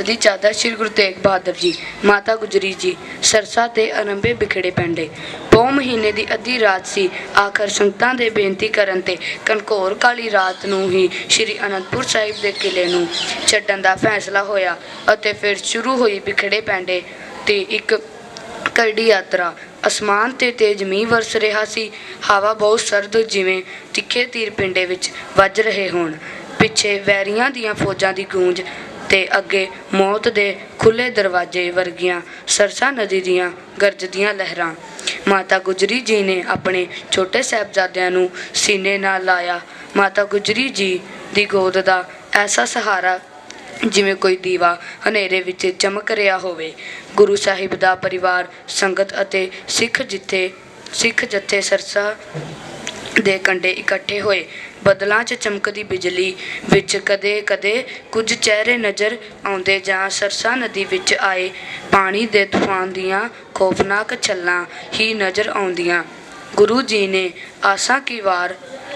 ਦੀ ਚਾਦਰ ਸ੍ਰੀ ਗੁਰੂ ਤੇਗ ਬਹਾਦਰ ਜੀ, ਮਾਤਾ ਗੁਜਰੀ ਜੀ, ਸਰਸਾ ਤੇ ਅਰੰਭੇ ਬਿਖੜੇ ਪੈਂਦੇ। ਪੌ ਮਹੀਨੇ ਦੀ ਅੱਧੀ ਰਾਤ ਸੀ, ਆਖਰ ਸੰਗਤਾਂ ਦੇ ਬੇਨਤੀ ਕਰਨ ਤੇ ਕਨਕੌਰ ਕਾਲੀ ਰਾਤ ਨੂੰ ਹੀ ਸ੍ਰੀ ਅਨੰਦਪੁਰ ਸਾਹਿਬ ਦੇ ਕਿਲੇ ਨੂੰ ਛੱਡਣ ਦਾ ਫੈਸਲਾ ਹੋਇਆ ਅਤੇ ਫਿਰ ਸ਼ੁਰੂ ਹੋਈ ਬਿਖੜੇ ਪੈਂਡੇ ਤੇ ਇੱਕ ਕਰੜੀ ਯਾਤਰਾ। ਅਸਮਾਨ ਤੇ ਤੇਜ਼ ਮੀਂਹ ਵਰਸ ਰਿਹਾ ਸੀ, ਹਵਾ ਬਹੁਤ ਸਰਦ ਜਿਵੇਂ ਤਿੱਖੇ ਤੀਰ ਪਿੰਡੇ ਵਿੱਚ ਵੱਜ ਰਹੇ ਹੋਣ। ਪਿੱਛੇ ਵੈਰੀਆਂ ਦੀਆਂ ਫੌਜਾਂ ਦੀ ਗੂੰਜ ਤੇ ਅੱਗੇ ਮੌਤ ਦੇ ਖੁੱਲੇ ਦਰਵਾਜ਼ੇ ਵਰਗੀਆਂ ਸਰਸਾ ਨਦੀ ਦੀਆਂ ਗਰਜਦੀਆਂ ਲਹਿਰਾਂ। ਮਾਤਾ ਗੁਜਰੀ ਜੀ ਨੇ ਆਪਣੇ ਛੋਟੇ ਸਾਹਿਬਜ਼ਾਦਿਆਂ ਨੂੰ ਸੀਨੇ ਨਾਲ ਲਾਇਆ। ਮਾਤਾ ਗੁਜਰੀ ਜੀ ਦੀ ਗੋਦ ਦਾ ਐਸਾ ਸਹਾਰਾ, ਜਿਵੇਂ ਕੋਈ ਦੀਵਾ ਹਨੇਰੇ ਵਿੱਚ ਚਮਕ ਰਿਹਾ ਹੋਵੇ। ਗੁਰੂ ਸਾਹਿਬ ਦਾ ਪਰਿਵਾਰ, ਸੰਗਤ ਅਤੇ ਸਿੱਖ ਜਿੱਥੇ, ਸਿੱਖ ਜਥੇ ਸਰਸਾ ਦੇ ਕੰਢੇ ਇਕੱਠੇ ਹੋਏ। ਬੱਦਲਾਂ 'ਚ ਚਮਕਦੀ ਬਿਜਲੀ ਵਿੱਚ ਕਦੇ-ਕਦੇ ਕੁਝ ਚਿਹਰੇ ਨਜ਼ਰ ਆਉਂਦੇ ਜਾਂ ਸਰਸਾ ਨਦੀ ਵਿੱਚ ਆਏ ਪਾਣੀ ਦੇ ਤੂਫਾਨ ਦੀਆਂ ਖੌਫਨਾਕ ਛੱਲਾਂ ਹੀ ਨਜ਼ਰ ਆਉਂਦੀਆਂ। ਗੁਰੂ ਜੀ ਨੇ ਆਸਾਂ ਕੀ ਵਾਰ,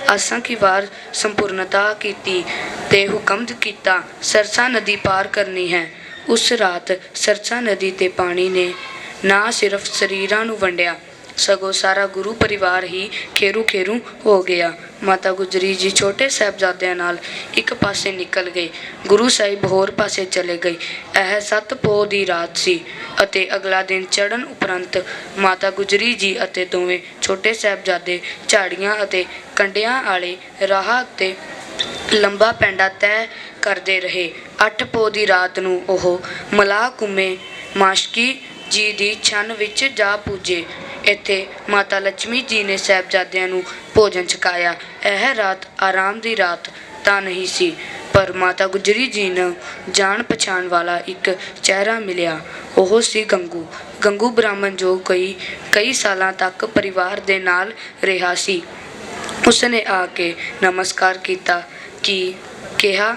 ਆਸਾਂ ਕੀ ਵਾਰ ਸੰਪੂਰਨਤਾ ਕੀਤੀ ਤੇ ਹੁਕਮ ਕੀਤਾ, ਸਰਸਾ ਨਦੀ ਪਾਰ ਕਰਨੀ ਹੈ। ਉਸ ਰਾਤ ਸਰਸਾ ਨਦੀ ਤੇ ਪਾਣੀ ਨੇ ਨਾ ਸਿਰਫ ਸਰੀਰਾਂ ਨੂੰ ਵੰਡਿਆ ਸਗੋਂ ਸਾਰਾ ਗੁਰੂ ਪਰਿਵਾਰ ਹੀ ਖੇਰੂ ਖੇਰੂ ਹੋ ਗਿਆ। ਮਾਤਾ ਗੁਜਰੀ ਜੀ ਛੋਟੇ ਸਾਹਿਬਜ਼ਾਦਿਆਂ ਨਾਲ ਇੱਕ ਪਾਸੇ ਨਿਕਲ ਗਏ। ਗੁਰੂ ਸਾਹਿਬ ਹੋਰ ਪਾਸੇ ਚਲੇ ਗਏ। ਇਹ ਸੱਤ ਪੋਹ ਦੀ ਰਾਤ ਸੀ ਅਤੇ ਅਗਲਾ ਦਿਨ ਚੜ੍ਹਨ ਉਪਰੰਤ ਮਾਤਾ ਗੁਜਰੀ ਜੀ ਅਤੇ ਦੋਵੇਂ ਛੋਟੇ ਸਾਹਿਬਜ਼ਾਦੇ ਝਾੜੀਆਂ ਅਤੇ ਕੰਡਿਆਂ ਵਾਲੇ ਰਾਹ ਉੱਤੇ ਲੰਬਾ ਪੈਂਡਾ ਤੈਅ ਕਰਦੇ ਰਹੇ। ਅੱਠ ਪੋਹ ਦੀ ਰਾਤ ਨੂੰ ਉਹ ਮਲਾਹ ਕੁੰਮੇ ਮਾਸ਼ਕੀ ਜੀ ਦੀ ਛੰਨ ਵਿੱਚ ਜਾ ਪੁੱਜੇ। ਇੱਥੇ ਮਾਤਾ ਲక్ష్ਮੀ ਜੀ ਨੇ ਸਾਹਿਬਜ਼ਾਦਿਆਂ ਨੂੰ ਭੋਜਨ ਛਕਾਇਆ। ਇਹ ਰਾਤ ਆਰਾਮ ਦੀ ਰਾਤ ਤਾਂ ਨਹੀਂ ਸੀ, ਪਰ ਮਾਤਾ ਗੁਜਰੀ ਜੀ ਨੂੰ ਜਾਣ ਪਛਾਣ ਵਾਲਾ ਇੱਕ ਚਿਹਰਾ ਮਿਲਿਆ। ਉਹ ਸੀ ਗੰਗੂ। ਗੰਗੂ ਬ੍ਰਾਹਮਣ ਜੋ ਕਈ ਕਈ ਸਾਲਾਂ ਤੱਕ ਪਰਿਵਾਰ ਦੇ ਨਾਲ ਰਿਹਾ ਸੀ। ਉਸਨੇ ਆ ਕੇ ਨਮਸਕਾਰ ਕੀਤਾ ਕਿ ਕਿਹਾ,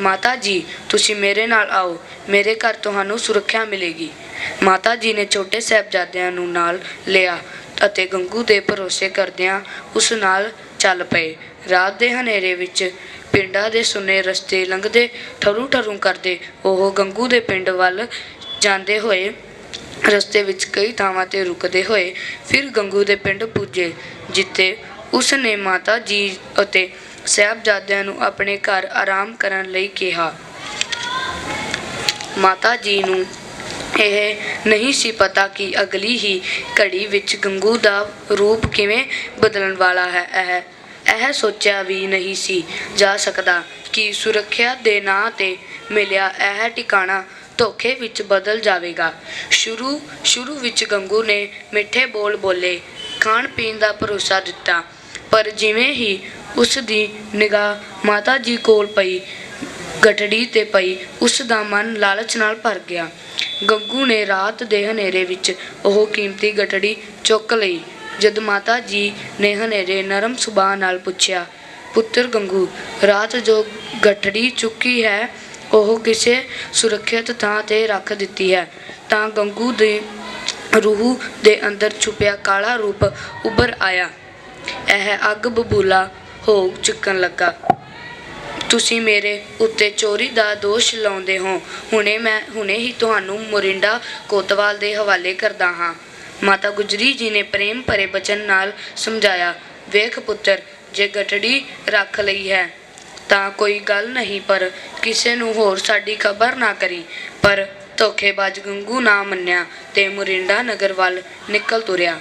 ਮਾਤਾ ਜੀ, ਤੁਸੀਂ ਮੇਰੇ ਨਾਲ ਆਓ। ਮੇਰੇ ਘਰ ਤੁਹਾਨੂੰ ਸੁਰੱਖਿਆ ਮਿਲੇਗੀ। ਮਾਤਾ ਜੀ ਨੇ ਛੋਟੇ ਸਾਹਿਬਜ਼ਾਦਿਆਂ ਨੂੰ ਨਾਲ ਲਿਆ ਅਤੇ ਗੰਗੂ ਦੇ ਭਰੋਸੇ ਕਰਦਿਆਂ ਉਸ ਨਾਲ ਚੱਲ ਪਏ। ਰਾਤ ਦੇ ਹਨੇਰੇ ਵਿੱਚ ਪਿੰਡਾਂ ਦੇ ਸੁੰਨੇ ਰਸਤੇ ਲੰਘਦੇ ਠਰੂ ਠਰੂ ਕਰਦੇ ਉਹ ਗੰਗੂ ਦੇ ਪਿੰਡ ਵੱਲ ਜਾਂਦੇ ਹੋਏ ਰਸਤੇ ਵਿੱਚ ਕਈ ਥਾਵਾਂ ਤੇ ਰੁਕਦੇ ਹੋਏ ਫਿਰ ਗੰਗੂ ਦੇ ਪਿੰਡ ਪੁੱਜੇ, ਜਿੱਥੇ ਉਸ ਨੇ ਮਾਤਾ ਜੀ ਅਤੇ ਸਾਹਿਬਜ਼ਾਦਿਆਂ ਨੂੰ ਆਪਣੇ ਘਰ ਆਰਾਮ ਕਰਨ ਲਈ ਕਿਹਾ। ਮਾਤਾ ਜੀ ਨੂੰ ਇਹ ਨਹੀਂ ਸੀ ਪਤਾ ਕਿ ਅਗਲੀ ਹੀ ਘੜੀ ਵਿੱਚ ਗੰਗੂ ਦਾ ਰੂਪ ਕਿਵੇਂ ਬਦਲਣ ਵਾਲਾ ਹੈ। ਇਹ ਇਹ ਸੋਚਿਆ ਵੀ ਨਹੀਂ ਸੀ ਜਾ ਸਕਦਾ ਕਿ ਸੁਰੱਖਿਆ ਦੇ ਨਾਂ ਤੇ ਮਿਲਿਆ ਇਹ ਟਿਕਾਣਾ ਧੋਖੇ ਵਿੱਚ ਬਦਲ ਜਾਵੇਗਾ। ਸ਼ੁਰੂ ਸ਼ੁਰੂ ਵਿੱਚ ਗੰਗੂ ਨੇ ਮਿੱਠੇ ਬੋਲ ਬੋਲੇ, ਖਾਣ ਪੀਣ ਦਾ ਭਰੋਸਾ ਦਿੱਤਾ, ਪਰ ਜਿਵੇਂ ਹੀ ਉਸ ਦੀ ਨਿਗਾਹ ਮਾਤਾ ਜੀ ਕੋਲ ਪਈ ਗਠੜੀ ਤੇ ਪਈ ਉਸ ਦਾ ਮਨ ਲਾਲਚ ਨਾਲ ਭਰ ਗਿਆ। ਗੰਗੂ ਨੇ ਰਾਤ ਦੇ ਹਨੇਰੇ ਵਿੱਚ ਉਹ ਕੀਮਤੀ ਗਠੜੀ ਚੁੱਕ ਲਈ। ਜਦ ਮਾਤਾ ਜੀ ਨੇ ਹਨੇਰੇ ਨਰਮ ਸੁਭਾਅ ਨਾਲ ਪੁੱਛਿਆ, ਪੁੱਤਰ ਗੰਗੂ, ਰਾਤ ਜੋ ਗਠੜੀ ਚੁੱਕੀ ਹੈ, ਉਹ ਕਿਸੇ ਸੁਰੱਖਿਅਤ ਥਾਂ ਤੇ ਰੱਖ ਦਿੱਤੀ ਹੈ? ਤਾਂ ਗੰਗੂ ਦੇ ਰੂਹ ਦੇ ਅੰਦਰ ਛੁਪਿਆ ਕਾਲਾ ਰੂਪ ਉੱਭਰ ਆਇਆ। ਇਹ ਅੱਗ ਬਬੂਲਾ ਹੋ ਚੁੱਕਣ ਲੱਗਾ। ਤੁਸੀਂ ਮੇਰੇ ਉੱਤੇ ਚੋਰੀ ਦਾ ਦੋਸ਼ ਲਾਉਂਦੇ ਹੋ। ਹੁਣੇ ਮੈਂ, ਹੁਣੇ ਹੀ ਤੁਹਾਨੂੰ ਮੋਰਿੰਡਾ ਕੋਤਵਾਲ ਦੇ ਹਵਾਲੇ ਕਰਦਾ ਹਾਂ। ਮਾਤਾ ਗੁਜਰੀ ਜੀ ਨੇ ਪ੍ਰੇਮ ਭਰੇ ਬਚਨ ਨਾਲ ਸਮਝਾਇਆ, ਵੇਖ ਪੁੱਤਰ, ਜੇ ਗਟੜੀ ਰੱਖ ਲਈ ਹੈ, ਤਾਂ ਕੋਈ ਗੱਲ ਨਹੀਂ, ਪਰ ਕਿਸੇ ਨੂੰ ਹੋਰ ਸਾਡੀ ਖਬਰ ਨਾ ਕਰੀ। ਪਰ ਧੋਖੇਬਾਜ਼ ਗੰਗੂ ਨਾ ਮੰਨਿਆ ਤੇ ਮੁਰਿੰਡਾ ਨਗਰ ਵੱਲ ਨਿਕਲ ਤੁਰਿਆ।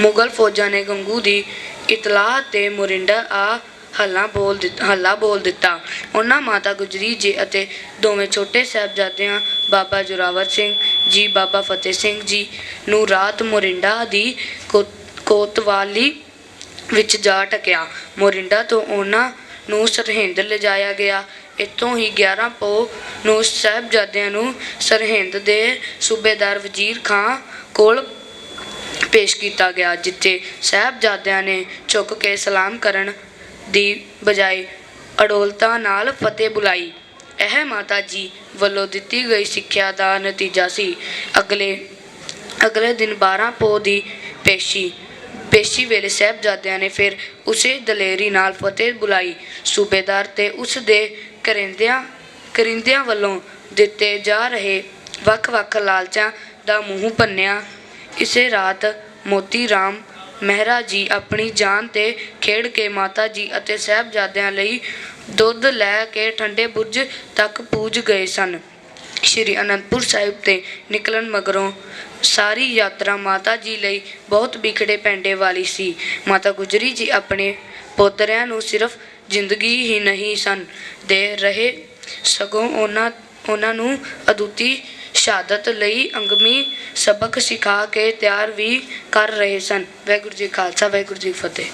ਮੁਗਲ ਫੌਜਾਂ ਨੇ ਗੰਗੂ ਦੀ ਇਤਲਾਹ ਤੇ ਮੁਰਿੰਡਾ ਆ ਹੱਲਾ ਬੋਲ ਦਿੱਤਾ ਹੱਲਾ ਬੋਲ ਦਿੱਤਾ। ਉਹਨਾਂ ਮਾਤਾ ਗੁਜਰੀ ਜੀ ਅਤੇ ਦੋਵੇਂ ਛੋਟੇ ਸਾਹਿਬਜ਼ਾਦਿਆਂ, ਬਾਬਾ ਜੋਰਾਵਰ ਸਿੰਘ ਜੀ, ਬਾਬਾ ਫਤਿਹ ਸਿੰਘ ਜੀ ਨੂੰ ਰਾਤ ਮੋਰਿੰਡਾ ਦੀ ਕੋਤਵਾਲੀ ਵਿੱਚ ਜਾ ਟਕਿਆ। ਮੋਰਿੰਡਾ ਤੋਂ ਉਹਨਾਂ ਨੂੰ ਸਰਹਿੰਦ ਲਿਜਾਇਆ ਗਿਆ। ਇੱਥੋਂ ਹੀ 11 ਪੋ ਨੂੰ ਸਾਹਿਬਜ਼ਾਦਿਆਂ ਨੂੰ ਸਰਹਿੰਦ ਦੇ ਸੂਬੇਦਾਰ ਵਜ਼ੀਰ ਖਾਂ ਕੋਲ ਪੇਸ਼ ਕੀਤਾ ਗਿਆ, ਜਿੱਥੇ ਸਾਹਿਬਜ਼ਾਦਿਆਂ ਨੇ ਝੁੱਕ ਕੇ ਸਲਾਮ ਕਰਨ ਦੀ ਬਜਾਏ ਅਡੋਲਤਾ ਨਾਲ ਫਤਿਹ ਬੁਲਾਈ। ਇਹ ਮਾਤਾ ਜੀ ਵੱਲੋਂ ਦਿੱਤੀ ਗਈ ਸਿੱਖਿਆ ਦਾ ਨਤੀਜਾ ਸੀ। ਅਗਲੇ ਅਗਲੇ ਦਿਨ 12 ਪੋ ਦੀ ਪੇਸ਼ੀ ਪੇਸ਼ੀ ਵੇਲੇ ਸਾਹਿਬਜ਼ਾਦਿਆਂ ਨੇ ਫਿਰ ਉਸੇ ਦਲੇਰੀ ਨਾਲ ਫਤਿਹ ਬੁਲਾਈ। ਸੂਬੇਦਾਰ ਤੇ ਉਸ ਦੇ ਕਰਿੰਦਿਆਂ ਕਰਿੰਦਿਆਂ ਵੱਲੋਂ ਦਿੱਤੇ ਜਾ ਰਹੇ ਵੱਖ-ਵੱਖ ਲਾਲਚਾਂ ਦਾ ਮੂੰਹ ਭੰਨਿਆ ਇਸੇ ਰਾਤ ਮੋਤੀ ਰਾਮ ਮਹਿਰਾ ਜੀ ਆਪਣੀ ਜਾਨ ਤੇ ਖੇਡ ਕੇ ਮਾਤਾ ਜੀ ਅਤੇ ਸਾਹਿਬਜ਼ਾਦਿਆਂ ਲਈ ਦੁੱਧ ਲੈ ਕੇ ਠੰਡੇ ਬੁਰਜ ਤੱਕ ਪੂਜ ਗਏ ਸਨ। ਸ਼੍ਰੀ ਅਨੰਦਪੁਰ ਸਾਹਿਬ ਤੇ ਨਿਕਲਣ ਮਗਰੋਂ ਸਾਰੀ ਯਾਤਰਾ ਮਾਤਾ ਜੀ ਲਈ ਬਹੁਤ ਵਿਖੜੇ ਪੈਂਡੇ ਵਾਲੀ ਸੀ। ਮਾਤਾ ਗੁਜਰੀ ਜੀ ਆਪਣੇ ਪੋਤਰਿਆਂ ਨੂੰ ਸਿਰਫ ਜ਼ਿੰਦਗੀ ਹੀ ਨਹੀਂ ਸਨ, ਦੇ ਰਹੇ ਸਗੋਂ ਉਹਨਾਂ ਉਹਨਾਂ ਨੂੰ ਅਦੁੱਤੀ ਸ਼ਹਾਦਤ ਲਈ ਅੰਗਮੀ ਸਬਕ ਸਿਖਾ ਕੇ ਤਿਆਰ ਵੀ ਕਰ ਰਹੇ ਸਨ। ਵਾਹਿਗੁਰੂ ਜੀ ਖਾਲਸਾ, ਵਾਹਿਗੁਰੂ ਜੀ ਫਤਿਹ।